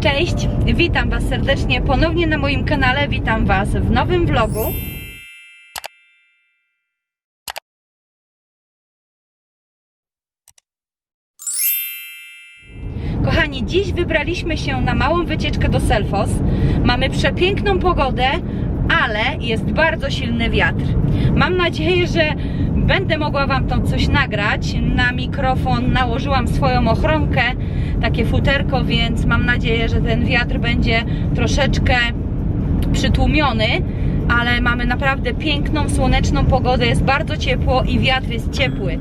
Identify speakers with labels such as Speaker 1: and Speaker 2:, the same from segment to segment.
Speaker 1: Cześć, witam Was serdecznie ponownie na moim kanale, witam Was w nowym vlogu. Kochani, dziś wybraliśmy się na małą wycieczkę do Selfos. Mamy przepiękną pogodę, ale jest bardzo silny wiatr. Mam nadzieję, że będę mogła Wam tam coś nagrać. Na mikrofon nałożyłam swoją ochronkę, takie futerko, więc mam nadzieję, że ten wiatr będzie troszeczkę przytłumiony. Ale mamy naprawdę piękną, słoneczną pogodę, jest bardzo ciepło i wiatr jest ciepły.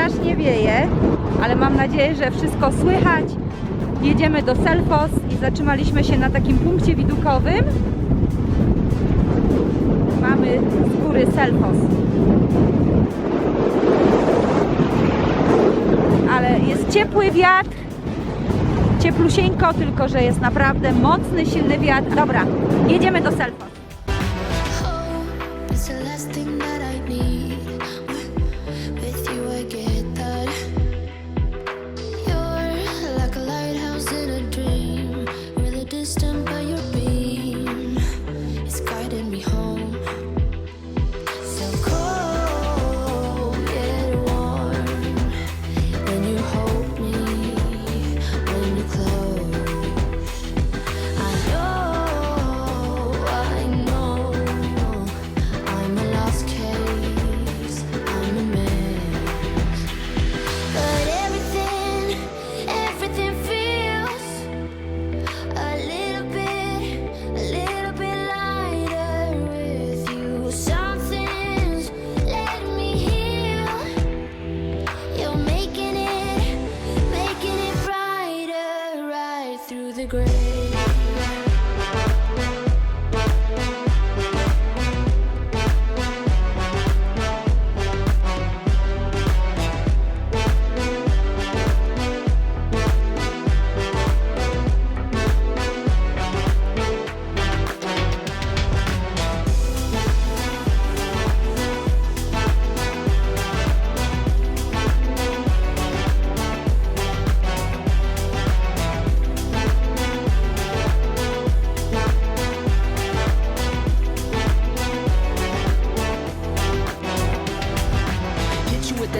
Speaker 1: Strasznie wieje, ale mam nadzieję, że wszystko słychać. Jedziemy do Selfos i zatrzymaliśmy się na takim punkcie widokowym. Mamy z góry Selfos. Ale jest ciepły wiatr, cieplusieńko, tylko że jest naprawdę mocny, silny wiatr. Dobra, jedziemy do Selfos.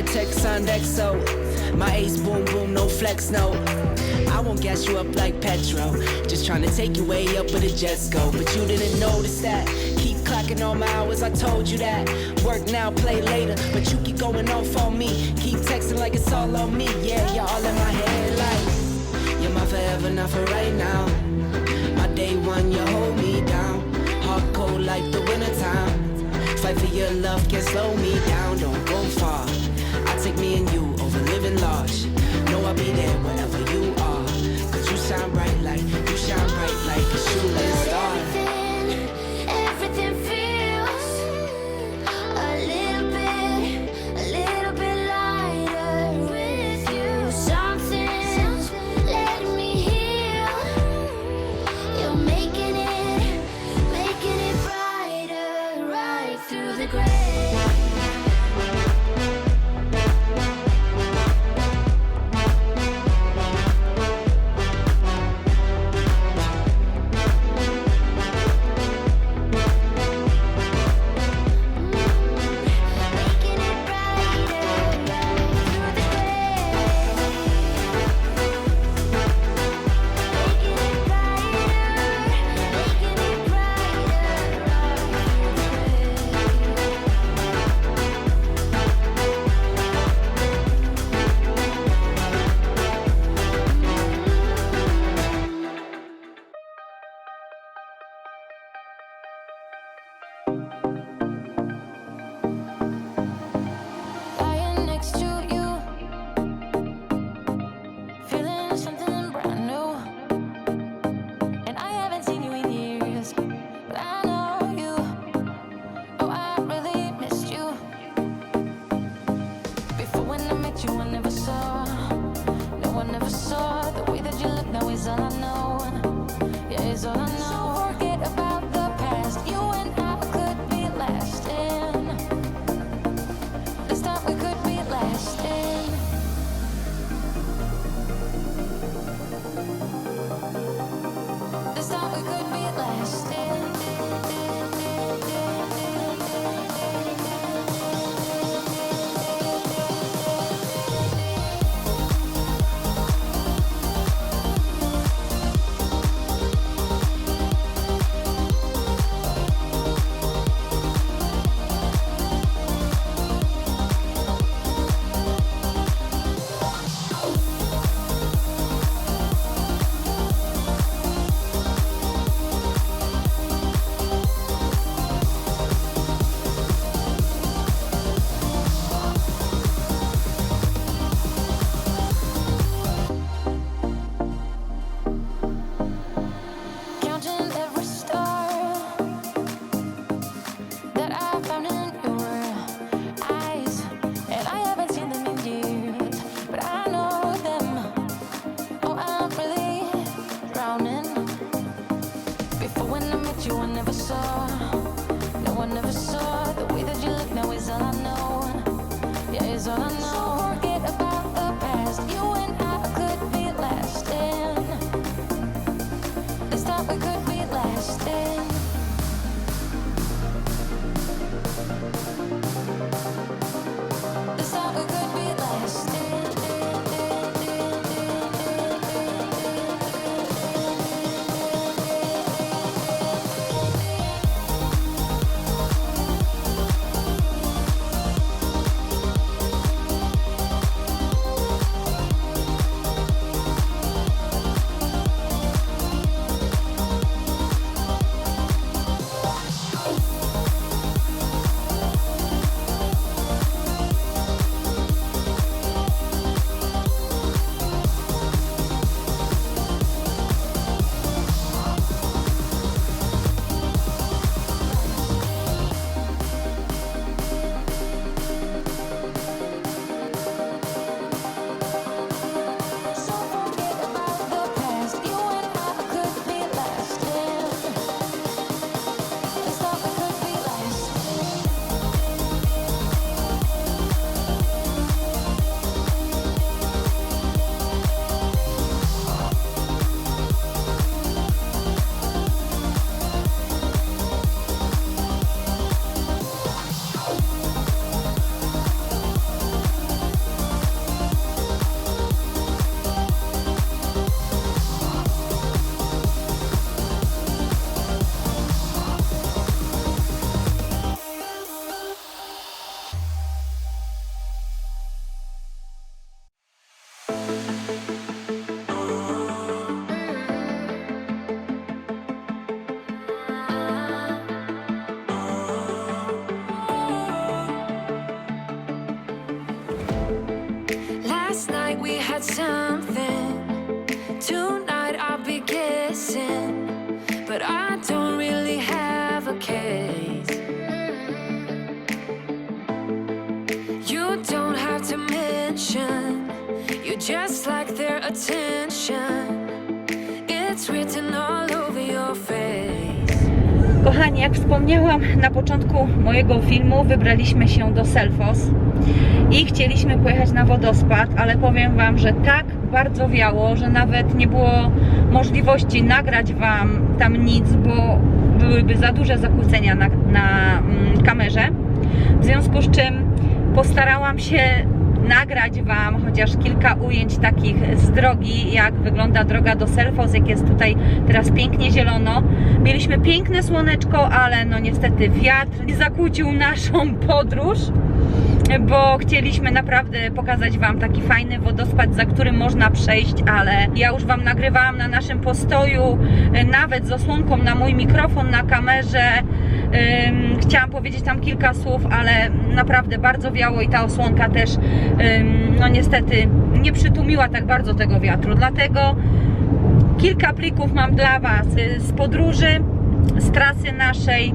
Speaker 2: The
Speaker 3: text on XO. My ace boom boom, no flex, no. I won't gas you up like petrol. Just trying to take you way up with a jets go. But you didn't notice that. Keep clocking all my hours, I told you that. Work now, play later. But you keep going off on me. Keep texting like it's all on me. Yeah, you're all in my head like. You're my forever, not for right now. My day one, you hold me down. Hard cold like the wintertime. Fight for your love, can't slow me down. Don't go far. Take me and you over living large. Know I'll be there wherever you
Speaker 4: Last night we had something. Tonight I'll be guessing. But I don't really have a case. You don't have to mention. You're just like their attention. It's written all.
Speaker 5: Kochani, jak wspomniałam na początku mojego filmu, wybraliśmy się do Selfos i chcieliśmy pojechać na wodospad, ale powiem Wam, że tak bardzo wiało, że nawet nie było możliwości nagrać Wam tam nic, bo byłyby za duże zakłócenia na, na mm, kamerze. W związku z czym postarałam się nagrać Wam chociaż kilka ujęć takich z drogi, jak wygląda droga do Selfos, jak jest tutaj teraz pięknie zielono. Mieliśmy piękne słoneczko, ale no niestety wiatr zakłócił naszą podróż, bo chcieliśmy naprawdę pokazać Wam taki fajny wodospad, za którym można przejść, ale ja już Wam nagrywałam na naszym postoju, e, nawet z osłonką na mój mikrofon, na kamerze. Chciałam powiedzieć tam kilka słów, ale naprawdę bardzo wiało i ta osłonka też, no niestety, nie przytłumiła tak bardzo tego wiatru. Dlatego kilka plików mam dla Was y, z podróży, z trasy naszej.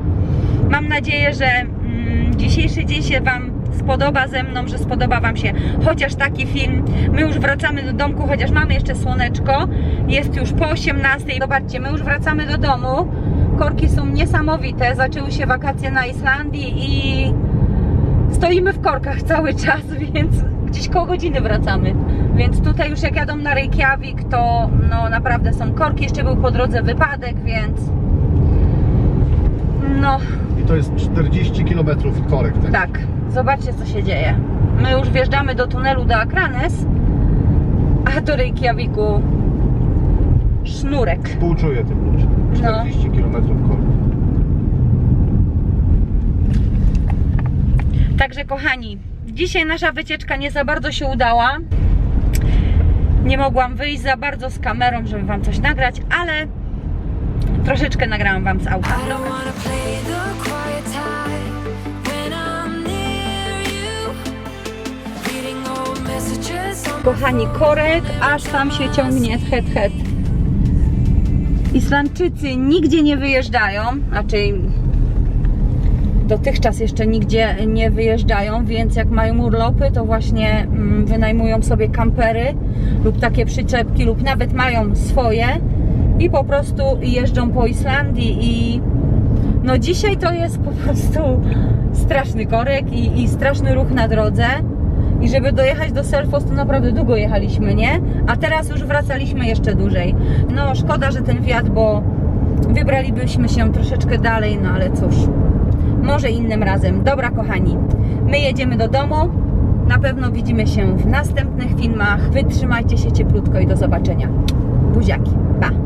Speaker 5: Mam nadzieję, że mm, dzisiejszy dzień się Wam spodoba ze mną, że spodoba Wam się chociaż taki film. My już wracamy do domku, chociaż mamy jeszcze słoneczko. Jest już po 18. Zobaczcie, my już wracamy do domu. Korki są niesamowite. Zaczęły się wakacje na Islandii i stoimy w korkach cały czas, więc gdzieś koło godziny wracamy. Więc tutaj już jak jadą na Reykjavik, to no naprawdę są korki. Jeszcze był po drodze wypadek, więc no
Speaker 6: I to jest 40 km korek. Tak?
Speaker 5: tak. Zobaczcie co się dzieje. My już wjeżdżamy do tunelu do Akranes, a do Reykjaviku sznurek.
Speaker 6: Współczuję tym ludziom.
Speaker 5: No.
Speaker 6: 40 km korek.
Speaker 5: Także kochani, dzisiaj nasza wycieczka nie za bardzo się udała. Nie mogłam wyjść za bardzo z kamerą, żeby wam coś nagrać, ale troszeczkę nagrałam wam z auta. Kochani, korek aż tam się ciągnie het het. Islandczycy nigdzie nie wyjeżdżają, raczej dotychczas jeszcze nigdzie nie wyjeżdżają, więc jak mają urlopy, to właśnie mm, wynajmują sobie kampery lub takie przyczepki, lub nawet mają swoje i po prostu jeżdżą po Islandii i no dzisiaj to jest po prostu straszny korek i, i straszny ruch na drodze. I żeby dojechać do Selfos, to naprawdę długo jechaliśmy, nie? A teraz już wracaliśmy jeszcze dłużej. No szkoda, że ten wiatr, bo wybralibyśmy się troszeczkę dalej, no ale cóż. Może innym razem. Dobra, kochani, my jedziemy do domu. Na pewno widzimy się w następnych filmach. Wytrzymajcie się cieplutko i do zobaczenia. Buziaki. Pa!